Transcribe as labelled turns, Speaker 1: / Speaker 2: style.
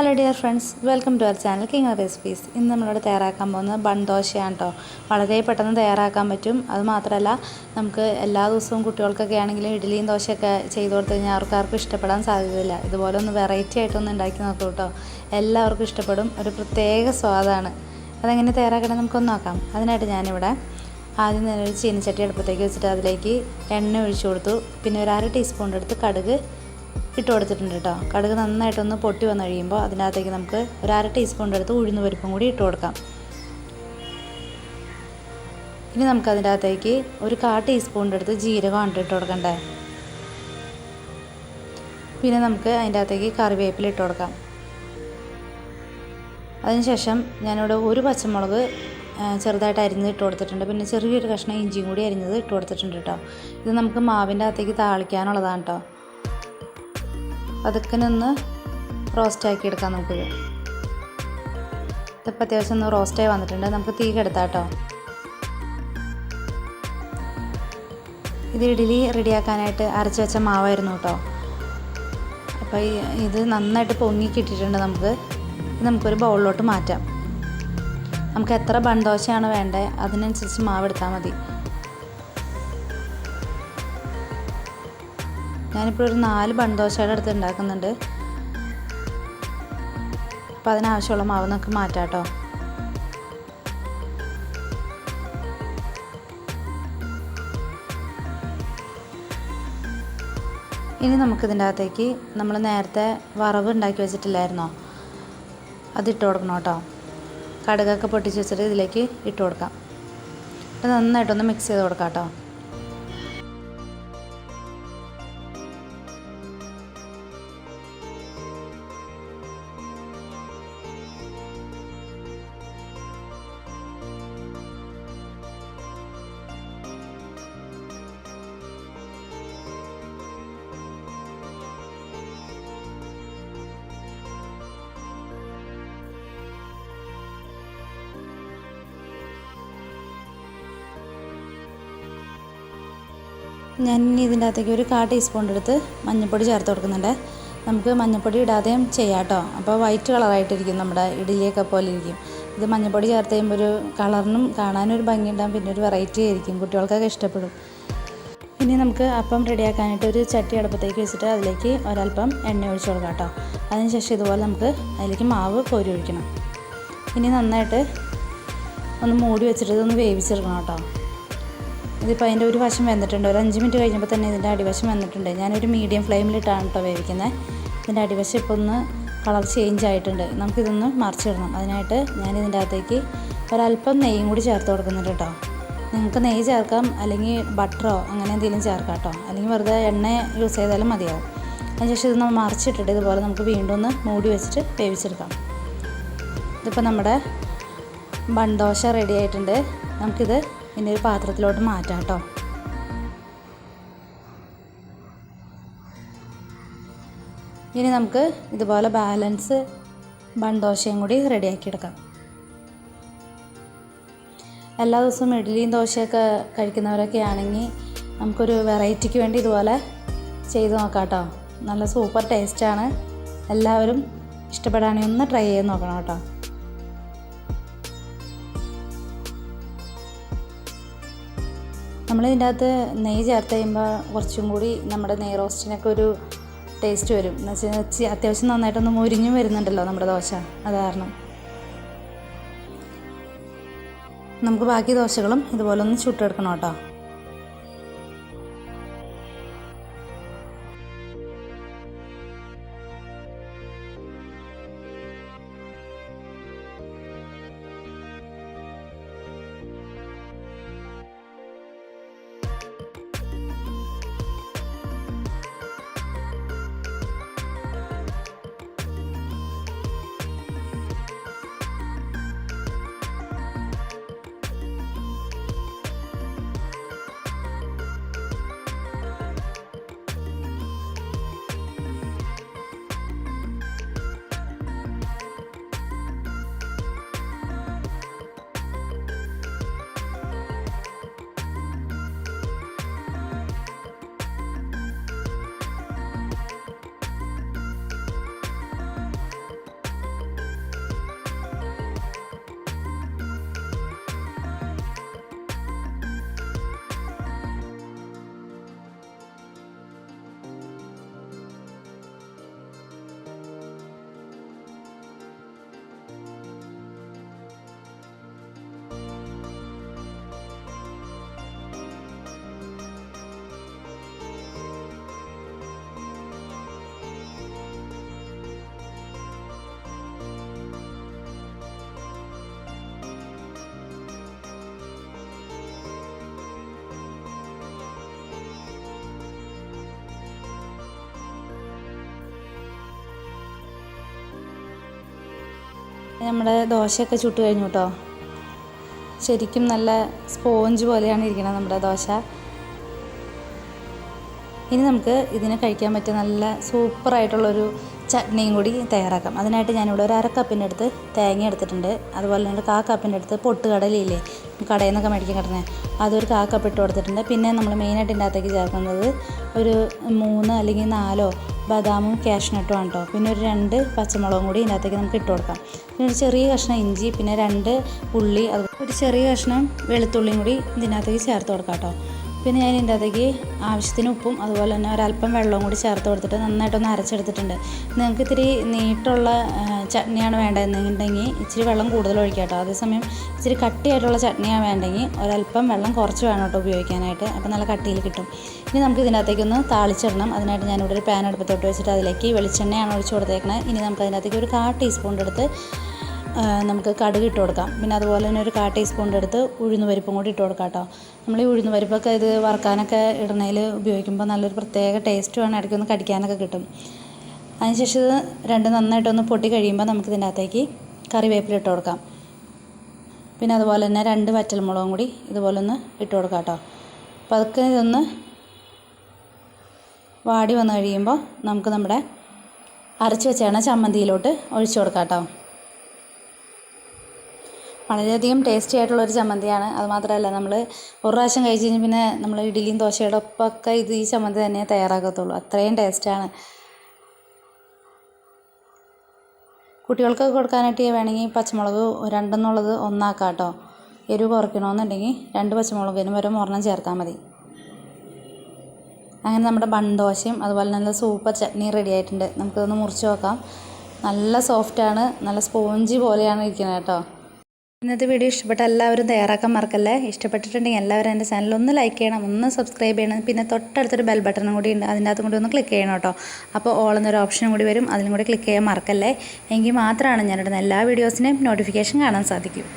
Speaker 1: Hello dear friends welcome to our channel king recipes ഇന്ന് നമ്മളിവിടെ തയ്യാറാക്കാൻ പോകുന്നത് ബൺ ദോശയാണ് കേട്ടോ വളരെ പെട്ടെന്ന് തയ്യാറാക്കാൻ പറ്റും. അത് മാത്രമല്ല നമുക്ക് എല്ലാ ദിവസവും കുട്ടികൾക്കൊക്കെ ആണെങ്കിലും ഇഡ്ഡലിയും ദോശയൊക്കെ ചെയ്തു കൊടുത്തു കഴിഞ്ഞാൽ അവർക്ക് ആർക്കും ഇഷ്ടപ്പെടാൻ സാധ്യതയില്ല. ഇതുപോലെ ഒന്ന് വെറൈറ്റി ആയിട്ടൊന്ന് ഉണ്ടാക്കി നോക്കൂ കേട്ടോ. എല്ലാവർക്കും ഇഷ്ടപ്പെടും. ഒരു പ്രത്യേക സ്വാദാണ്. അതെങ്ങനെ തയ്യാറാക്കണം നമുക്കൊന്ന് നോക്കാം. അതിനായിട്ട് ഞാനിവിടെ ആദ്യം തന്നെ ഒരു ചീനച്ചട്ടി അടുപ്പത്തേക്ക് വെച്ചിട്ട് അതിലേക്ക് എണ്ണ ഒഴിച്ചു കൊടുത്തു. പിന്നെ ഒരു അര ടീസ്പൂണിന്റെ അടുത്ത് കടുക് ഇട്ട് കൊടുത്തിട്ടുണ്ട് കേട്ടോ. കടുക് നന്നായിട്ടൊന്ന് പൊട്ടി വന്നു കഴിയുമ്പോൾ അതിനകത്തേക്ക് നമുക്ക് ഒരു അര ടീസ്പൂൺ എടുത്ത് ഉഴുന്ന് പരിപ്പും കൂടി ഇട്ട് കൊടുക്കാം. ഇനി നമുക്ക് അതിന്റെ അകത്തേക്ക് ഒരു കാ ടീസ്പൂണിന്റെ അടുത്ത് ജീരകം ഇട്ട് കൊടുക്കണ്ടേ. പിന്നെ നമുക്ക് അതിന്റെ അകത്തേക്ക് കറിവേപ്പില ഇട്ട് കൊടുക്കാം. അതിനുശേഷം ഞാനിവിടെ ഒരു പച്ചമുളക് ചെറുതായിട്ട് അരിഞ്ഞ് ഇട്ട് കൊടുത്തിട്ടുണ്ട്. പിന്നെ ചെറിയൊരു കഷ്ണം ഇഞ്ചിയും കൂടി അരിഞ്ഞത് ഇട്ട് കൊടുത്തിട്ടുണ്ട് കേട്ടോ. ഇത് നമുക്ക് മാവിന്റെ അകത്തേക്ക് താളിക്കാനുള്ളതാണ് കേട്ടോ. അതൊക്കെ നിന്ന് റോസ്റ്റ് ആക്കി എടുക്കാം നമുക്കിത് ഇതിപ്പോൾ അത്യാവശ്യം ഒന്ന് റോസ്റ്റായി വന്നിട്ടുണ്ട്. നമുക്ക് തീ കെടുത്താം കേട്ടോ. ഇത് ഇഡ്ഡലി റെഡിയാക്കാനായിട്ട് അരച്ച് വെച്ച മാവായിരുന്നു കേട്ടോ. അപ്പോൾ ഇത് നന്നായിട്ട് പൊങ്ങി കിട്ടിയിട്ടുണ്ട് നമുക്ക്. നമുക്കൊരു ബൗളിലോട്ട് മാറ്റാം. നമുക്ക് എത്ര ബണ്ടോശയാണ് വേണ്ടത് അതിനനുസരിച്ച് മാവ് എടുത്താൽ മതി. ഞാനിപ്പോൾ ഒരു നാല് ബൺദോശയുടെ അടുത്ത് ഉണ്ടാക്കുന്നുണ്ട്. അപ്പോൾ അതിനാവശ്യമുള്ള മാവ് നമുക്ക് മാറ്റാം കേട്ടോ ഇനി നമുക്കിതിന്റെ അകത്തേക്ക് നമ്മൾ നേരത്തെ വറവ് ഉണ്ടാക്കി വെച്ചിട്ടില്ലായിരുന്നോ? അതിട്ട് കൊടുക്കണം കേട്ടോ. കടുകൊക്കെ പൊട്ടിച്ച് വെച്ചിട്ട് ഇതിലേക്ക് ഇട്ട് കൊടുക്കാം. നന്നായിട്ടൊന്ന് മിക്സ് ചെയ്ത് കൊടുക്കാം കേട്ടോ. ഞാൻ ഇനി ഇതിന്റെ അകത്തേക്ക് ഒരു കാ ടീസ്പൂൺ എടുത്ത് മഞ്ഞൾപ്പൊടി ചേർത്ത് കൊടുക്കുന്നുണ്ട്. നമുക്ക് മഞ്ഞൾപ്പൊടി ഇടാതെയും ചെയ്യാം കേട്ടോ അപ്പോൾ വൈറ്റ് കളറായിട്ടിരിക്കും നമ്മുടെ ഇഡലിയൊക്കെ പോലെ ഇരിക്കും. ഇത് മഞ്ഞൾപ്പൊടി ചേർത്ത് കഴിയുമ്പോൾ ഒരു കളറിനും കാണാനൊരു ഭംഗി ഉണ്ടാകും പിന്നെ ഒരു വെറൈറ്റി ആയിരിക്കും. കുട്ടികൾക്കൊക്കെ ഇഷ്ടപ്പെടും. ഇനി നമുക്ക് അപ്പം റെഡിയാക്കാനായിട്ട് ഒരു ചട്ടി അടുപ്പത്തേക്ക് വെച്ചിട്ട് അതിലേക്ക് ഒരല്പം എണ്ണ ഒഴിച്ച് കൊടുക്കാം കേട്ടോ അതിനുശേഷം ഇതുപോലെ നമുക്ക് അതിലേക്ക് മാവ് കോരി ഒഴിക്കണം. ഇനി നന്നായിട്ട് ഒന്ന് മൂടി വെച്ചിട്ട് ഇതൊന്ന് വേവിച്ചെടുക്കണം കേട്ടോ ഇതിപ്പോൾ അതിന്റെ ഒരു വശം വന്നിട്ടുണ്ട്. ഒരു അഞ്ച് മിനിറ്റ് കഴിഞ്ഞപ്പോൾ തന്നെ ഇതിന്റെ അടിവശം വന്നിട്ടുണ്ട്. ഞാനൊരു മീഡിയം ഫ്ലെയിമിലിട്ടാണ് കേട്ടോ വേവിക്കുന്നത് ഇതിന്റെ അടിവശം ഇപ്പോൾ ഒന്ന് കളർ ചേഞ്ച് ആയിട്ടുണ്ട്. നമുക്കിതൊന്ന് മറിച്ചിടണം അതിനായിട്ട് ഞാൻ ഇതിന്റെ അകത്തേക്ക് ഒരല്പം നെയ്യും കൂടി ചേർത്ത് കൊടുക്കുന്നുണ്ട് കേട്ടോ നിങ്ങൾക്ക് നെയ്യ് ചേർക്കാം അല്ലെങ്കിൽ ബട്ടറോ അങ്ങനെ എന്തെങ്കിലും ചേർക്കാം കേട്ടോ അല്ലെങ്കിൽ വെറുതെ എണ്ണ യൂസ് ചെയ്താലും മതിയാവും. അതിനുശേഷം ഇതൊന്ന് മറിച്ചിട്ടിട്ട് ഇതുപോലെ നമുക്ക് വീണ്ടും ഒന്ന് മൂടി വെച്ചിട്ട് വേവിച്ചെടുക്കാം. ഇതിപ്പോൾ നമ്മുടെ ബണ്ടോശ റെഡി ആയിട്ടുണ്ട്. നമുക്കിത് ഇനി ഒരു പാത്രത്തിലോട്ട് മാറ്റാം കേട്ടോ ഇനി നമുക്ക് ഇതുപോലെ ബാലൻസ് ബൺദോശയും കൂടി റെഡിയാക്കി എടുക്കാം എല്ലാ ദിവസവും ഇഡ്ഡലിയും ദോശയൊക്കെ കഴിക്കുന്നവരൊക്കെ ആണെങ്കിൽ നമുക്കൊരു വെറൈറ്റിക്ക് വേണ്ടി ഇതുപോലെ ചെയ്ത് നോക്കാം കേട്ടോ നല്ല സൂപ്പർ ടേസ്റ്റാണ്. എല്ലാവരും ഇഷ്ടപ്പെടുകയാണെങ്കിൽ ഒന്ന് ട്രൈ ചെയ്ത് നോക്കണം കേട്ടോ. നമ്മൾ ഇതിന്റെ അകത്ത് നെയ്യ് ചേർത്ത് കഴിയുമ്പോൾ കുറച്ചും കൂടി നമ്മുടെ നെയ് റോസ്റ്റിനൊക്കെ ഒരു ടേസ്റ്റ് വരും. എന്ന് വെച്ചാൽ അത്യാവശ്യം നന്നായിട്ടൊന്ന് മുരിഞ്ഞും വരുന്നുണ്ടല്ലോ നമ്മുടെ ദോശ. അത് കാരണം. നമുക്ക് ബാക്കി ദോശകളും ഇതുപോലെ ഒന്ന് ചുട്ടെടുക്കണം കേട്ടോ. നമ്മുടെ ദോശയൊക്കെ ചുട്ട് കഴിഞ്ഞു കേട്ടോ ശരിക്കും നല്ല സ്പോഞ്ച് പോലെയാണ് ഇരിക്കുന്നത് നമ്മുടെ ദോശ. ഇനി നമുക്ക് ഇതിന് കഴിക്കാൻ പറ്റിയ നല്ല സൂപ്പറായിട്ടുള്ളൊരു ചട്നിയും കൂടി തയ്യാറാക്കാം. അതിനായിട്ട് ഞാനിവിടെ ഒരു അര കപ്പിന്റെ അടുത്ത് തേങ്ങ എടുത്തിട്ടുണ്ട്. അതുപോലെ തന്നെ കാ കപ്പിന്റെ അടുത്ത് പൊട്ടുകടലയില്ലേ കടയിൽ നിന്നൊക്കെ മേടിക്കാൻ കിട്ടുന്നത്. അതൊരു കാ കപ്പ് ഇട്ട് കൊടുത്തിട്ടുണ്ട്. പിന്നെ നമ്മൾ മെയിനായിട്ട് ഇതിന്റെ അകത്തേക്ക് ചേർക്കുന്നത് ഒരു മൂന്ന് അല്ലെങ്കിൽ നാലോ ബദാമും കാഷ്നട്ടും ആണ് കേട്ടോ. പിന്നെ ഒരു രണ്ട് പച്ചമുളകും കൂടി ഇതിനകത്തേക്ക് നമുക്ക് ഇട്ട് കൊടുക്കാം. പിന്നെ ഒരു ചെറിയ കഷ്ണം ഇഞ്ചി പിന്നെ രണ്ട് ഉള്ളി അത് ഒരു ചെറിയ കഷ്ണം വെളുത്തുള്ളിയും കൂടി ഇതിനകത്തേക്ക് ചേർത്ത് കൊടുക്കാം കേട്ടോ. പിന്നെ ഞാൻ ഇതിന്റെ അതേക്ക് ആവശ്യത്തിന് ഉപ്പും അതുപോലെ തന്നെ ഒരല്പം വെള്ളവും കൂടി ചേർത്ത് കൊടുത്തിട്ട് നന്നായിട്ടൊന്ന് അരച്ചെടുത്തിട്ടുണ്ട്. നിങ്ങൾക്ക് ഇത്തിരി നീട്ടുള്ള ചട്നിയാണ് വേണ്ടതെന്നുണ്ടെങ്കിൽ ഇച്ചിരി വെള്ളം കൂടുതൽ ഒഴിക്കാം കേട്ടോ. അതേസമയം ഇച്ചിരി കട്ടിയായിട്ടുള്ള ചട്നിയാണ് വേണ്ടെങ്കിൽ ഒരല്പം വെള്ളം കുറച്ച് വേണം കേട്ടോ ഉപയോഗിക്കാനായിട്ട്. അപ്പോൾ നല്ല കട്ടിയിൽ കിട്ടും. ഇനി നമുക്ക് ഇതിന്റെ അകത്തേക്കൊന്ന് താളിച്ചിടണം. അതിനായിട്ട് ഞാനിവിടെ ഒരു പാൻ അടുപ്പത്തോട്ട് വെച്ചിട്ട് അതിലേക്ക് വെളിച്ചെണ്ണയാണ് ഒഴിച്ച് കൊടുത്തേക്കണത് ഇനി നമുക്ക് അതിനകത്തേക്ക് ഒരു കാ ടീസ്പൂൺ അടുത്ത് ആ, നമുക്ക് കടുക് ഇട്ട് കൊടുക്കാം. പിന്നെ അതുപോലെ തന്നെ ഒരു കാ ടീസ്പൂണിന്റെ അടുത്ത് ഉഴുന്ന് പരിപ്പും കൂടി ഇട്ട് കൊടുക്കാം കേട്ടോ. നമ്മൾ ഈ ഉഴുന്ന് പരിപ്പൊക്കെ ഇത് വറുക്കാനൊക്കെ ഇടണയിൽ ഉപയോഗിക്കുമ്പോൾ നല്ലൊരു പ്രത്യേക ടേസ്റ്റുമാണ് ഇടയ്ക്കൊന്ന് കടിക്കാനൊക്കെ കിട്ടും. അതിനുശേഷം ഇത് രണ്ടും നന്നായിട്ടൊന്ന് പൊട്ടി കഴിയുമ്പോൾ നമുക്ക് ഇതിന്റെ അകത്തേക്ക് കറിവേപ്പില ഇട്ട് കൊടുക്കാം. പിന്നെ അതുപോലെ തന്നെ രണ്ട് വറ്റൽമുളകും കൂടി ഇതുപോലെ ഒന്ന് ഇട്ട് കൊടുക്കാം കേട്ടോ. അപ്പോൾ അതൊക്കെ ഇതൊന്ന് വാടി വന്നു കഴിയുമ്പോൾ നമുക്ക് നമ്മുടെ അരച്ച് വെച്ചാണ് ചമ്മന്തിയിലോട്ട് ഒഴിച്ചു കൊടുക്കാം കേട്ടോ. വളരെയധികം ടേസ്റ്റി ആയിട്ടുള്ള ഒരു ചമ്മന്തിയാണ്. അത് മാത്രമല്ല നമ്മൾ ഒരു പ്രാവശ്യം കഴിച്ച് കഴിഞ്ഞാൽ പിന്നെ നമ്മൾ ഇഡ്ഡലിയും ദോശയുടെ ഒപ്പമൊക്കെ ഇത് ഈ ചമ്മന്തി തന്നെ തയ്യാറാക്കത്തുള്ളൂ. അത്രയും ടേസ്റ്റാണ് കുട്ടികൾക്കൊക്കെ കൊടുക്കാനായിട്ട് വേണമെങ്കിൽ പച്ചമുളക് രണ്ടെന്നുള്ളത് ഒന്നാക്കാം കേട്ടോ എരിവ് കുറയ്ക്കണമെന്നുണ്ടെങ്കിൽ രണ്ട് പച്ചമുളകിന് വരെ ഒരെണ്ണം ചേർത്താൽ മതി. അങ്ങനെ നമ്മുടെ ബൺ ദോശയും അതുപോലെ നല്ല സൂപ്പർ ചട്നി റെഡി ആയിട്ടുണ്ട്. നമുക്കതൊന്ന് മുറിച്ച് നോക്കാം. നല്ല സോഫ്റ്റാണ് നല്ല സ്പോഞ്ച് പോലെയാണ് ഇരിക്കുന്നത് കേട്ടോ. ഇന്നത്തെ വീഡിയോ ഇഷ്ടപ്പെട്ട എല്ലാവരും തയ്യാറാക്കാൻ മറക്കല്ലേ? ഇഷ്ടപ്പെട്ടിട്ടുണ്ടെങ്കിൽ എല്ലാവരും എന്റെ ചാനൽ ഒന്ന് ലൈക്ക് ചെയ്യണം ഒന്ന് സബ്സ്ക്രൈബ് ചെയ്യണം. പിന്നെ തൊട്ടടുത്തൊരു ബെൽ ബട്ടണും കൂടി ഉണ്ട്. അതിന്റെ അകത്തും കൂടി ഒന്ന് ക്ലിക്ക് ചെയ്യണം കേട്ടോ. അപ്പോൾ ഓൾ എന്നൊരു ഓപ്ഷനും കൂടി വരും. അതിലും കൂടി ക്ലിക്ക് ചെയ്യാൻ മറക്കല്ലേ? എങ്കിൽ മാത്രമാണ് ഞാനിടുന്ന എല്ലാ വീഡിയോസിനെയും നോട്ടിഫിക്കേഷൻ കാണാൻ സാധിക്കും.